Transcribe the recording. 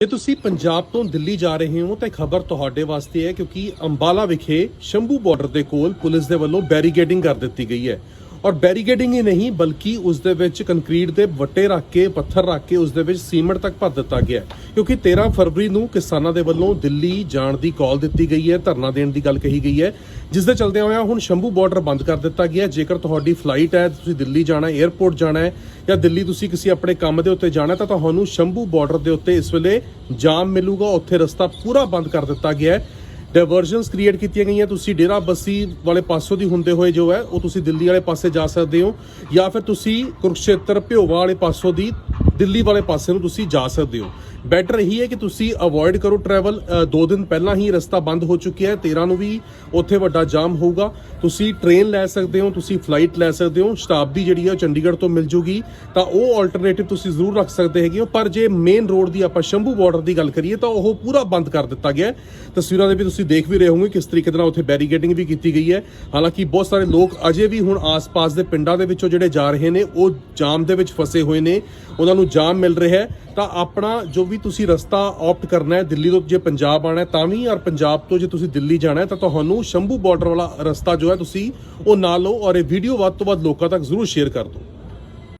ਜੇ ਤੁਸੀਂ ਪੰਜਾਬ ਤੋਂ ਦਿੱਲੀ ਜਾ ਰਹੇ ਹੋ, ਤਾਂ ਖਬਰ ਤੁਹਾਡੇ ਵਾਸਤੇ ਹੈ ਕਿਉਂਕਿ ਅੰਬਾਲਾ ਵਿਖੇ ਸ਼ੰਭੂ ਬਾਰਡਰ ਦੇ ਕੋਲ ਪੁਲਿਸ ਦੇ ਵੱਲੋਂ ਬੈਰੀਕੇਡਿੰਗ ਕਰ ਦਿੱਤੀ ਗਈ ਹੈ। ਔਰ ਬੈਰੀਕੇਡਿੰਗ ਹੀ ਨਹੀਂ, ਬਲਕਿ ਉਸ ਦੇ ਵਿੱਚ ਕੰਕਰੀਟ ਦੇ ਵੱਟੇ ਰੱਖ ਕੇ, ਪੱਥਰ ਰੱਖ ਕੇ ਉਸ ਦੇ ਵਿੱਚ ਸੀਮੈਂਟ ਤੱਕ ਭਰ ਦਿੱਤਾ ਗਿਆ ਕਿਉਂਕਿ 13 ਫਰਵਰੀ ਨੂੰ ਕਿਸਾਨਾਂ ਦੇ ਵੱਲੋਂ ਦਿੱਲੀ ਜਾਣ ਦੀ ਕਾਲ ਦਿੱਤੀ ਗਈ ਹੈ, ਧਰਨਾ ਦੇਣ ਦੀ ਗੱਲ ਕਹੀ ਗਈ ਹੈ, ਜਿਸ ਦੇ ਚਲਦਿਆਂ ਹੋਇਆਂ ਹੁਣ ਸ਼ੰਭੂ ਬਾਰਡਰ ਬੰਦ ਕਰ ਦਿੱਤਾ ਗਿਆ ਜੇਕਰ ਤੁਹਾਡੀ ਫਲਾਈਟ ਹੈ, ਤੁਸੀਂ ਦਿੱਲੀ ਜਾਣਾ ਹੈ 에ਅਰਪੋਰਟ ਜਾਣਾ ਹੈ, ਜਾਂ ਦਿੱਲੀ ਤੁਸੀਂ ਕਿਸੇ ਆਪਣੇ ਕੰਮ ਦੇ ਉੱਤੇ ਜਾਣਾ ਤਾਂ ਤੁਹਾਨੂੰ ਸ਼ੰਭੂ ਬਾਰਡਰ ਦੇ ਉੱਤੇ ਇਸ ਵੇਲੇ ਜਾਮ ਮਿਲੂਗਾ। ਉੱਥੇ ਰਸਤਾ ਪੂਰਾ ਬੰਦ ਕਰ ਦਿੱਤਾ ਗਿਆ ਹੈ। ਡਾਇਵਰਜਨਸ ਕ੍ਰੀਏਟ ਕੀਤੀਆਂ ਗਈਆਂ। ਤੁਸੀਂ ਡੇਰਾ ਬੱਸੀ ਵਾਲੇ ਪਾਸੋਂ ਦੀ ਹੁੰਦੇ ਹੋਏ ਜੋ ਹੈ, ਉਹ ਤੁਸੀਂ ਦਿੱਲੀ ਵਾਲੇ ਪਾਸੇ ਜਾ ਸਕਦੇ ਹੋ ਜਾਂ ਫਿਰ ਤੁਸੀਂ ਕੁਰਕਸ਼ੇਤਰ ਭਿਓਵਾ ਵਾਲੇ ਪਾਸੋਂ ਦੀ ਦਿੱਲੀ ਵਾਲੇ ਪਾਸੇ ਨੂੰ ਤੁਸੀਂ ਜਾ ਸਕਦੇ ਹੋ। ਬੈਟਰ ਇਹੀ ਹੈ ਕਿ ਤੁਸੀਂ ਅਵੋਇਡ ਕਰੋ ਟਰੈਵਲ ਦੋ ਦਿਨ ਪਹਿਲਾਂ ਹੀ ਰਸਤਾ ਬੰਦ ਹੋ ਚੁੱਕਿਆ ਹੈ 13 ਨੂੰ ਵੀ ਉੱਥੇ ਵੱਡਾ ਜਾਮ ਹੋਊਗਾ। ਤੁਸੀਂ ਟ੍ਰੇਨ ਲੈ ਸਕਦੇ ਹੋ, ਤੁਸੀਂ ਫਲਾਈਟ ਲੈ ਸਕਦੇ ਹੋ, ਸ਼ਤਾਬਦੀ ਜਿਹੜੀ ਹੈ ਉਹ ਚੰਡੀਗੜ੍ਹ ਤੋਂ ਮਿਲ ਜੂਗੀ। ਤਾਂ ਉਹ ਆਲਟਰਨੇਟਿਵ ਤੁਸੀਂ ਜ਼ਰੂਰ ਰੱਖ ਸਕਦੇ ਹੈਗੇ ਹੋ। ਪਰ ਜੇ ਮੇਨ ਰੋਡ ਦੀ ਆਪਾਂ ਸ਼ੰਭੂ ਬਾਰਡਰ ਦੀ ਗੱਲ ਕਰੀਏ, ਤਾਂ ਉਹ ਪੂਰਾ ਬੰਦ ਕਰ ਦਿੱਤਾ ਗਿਆ ਤਸਵੀਰਾਂ ਦੇ ਵੀ ਤੁਸੀਂ ਦੇਖ ਵੀ ਰਹੇ ਹੋਗੇ ਕਿਸ ਤਰੀਕੇ ਦੇ ਨਾਲ ਉੱਥੇ ਬੈਰੀਕੇਡਿੰਗ ਵੀ ਕੀਤੀ ਗਈ ਹੈ। ਹਾਲਾਂਕਿ ਬਹੁਤ ਸਾਰੇ ਲੋਕ ਅਜੇ ਵੀ ਹੁਣ ਆਸ-ਪਾਸ ਦੇ ਪਿੰਡਾਂ ਦੇ ਵਿੱਚੋਂ ਜਿਹੜੇ ਜਾ ਰਹੇ ਨੇ, ਉਹ ਜਾਮ ਦੇ ਵਿੱਚ ਫਸੇ ਹੋਏ ਨੇ। ਉਹਨਾਂ ਨੂੰ ਜਾਮ ਮਿਲ ਰਿਹਾ ਹੈ। ਤਾਂ ਆਪਣਾ ਜੋ ਵੀ ਤੁਸੀਂ ਰਸਤਾ ਆਪਟ ਕਰਨਾ ਹੈ, ਦਿੱਲੀ ਤੋਂ ਜੇ ਪੰਜਾਬ ਆਣਾ ਤਾਂ ਵੀ ਔਰ ਪੰਜਾਬ ਤੋਂ ਜੇ ਤੁਸੀਂ ਦਿੱਲੀ ਜਾਣਾ ਹੈ, ਤਾਂ ਤੁਹਾਨੂੰ ਸ਼ੰਭੂ ਬਾਰਡਰ ਵਾਲਾ ਰਸਤਾ ਜੋ ਹੈ, ਤੁਸੀਂ ਉਹ ਨਾ ਲਓ ਔਰ ਇਹ ਵੀਡੀਓ ਵੱਧ ਤੋਂ ਵੱਧ ਲੋਕਾਂ ਤੱਕ ਜ਼ਰੂਰ ਸ਼ੇਅਰ ਕਰ ਦਿਓ।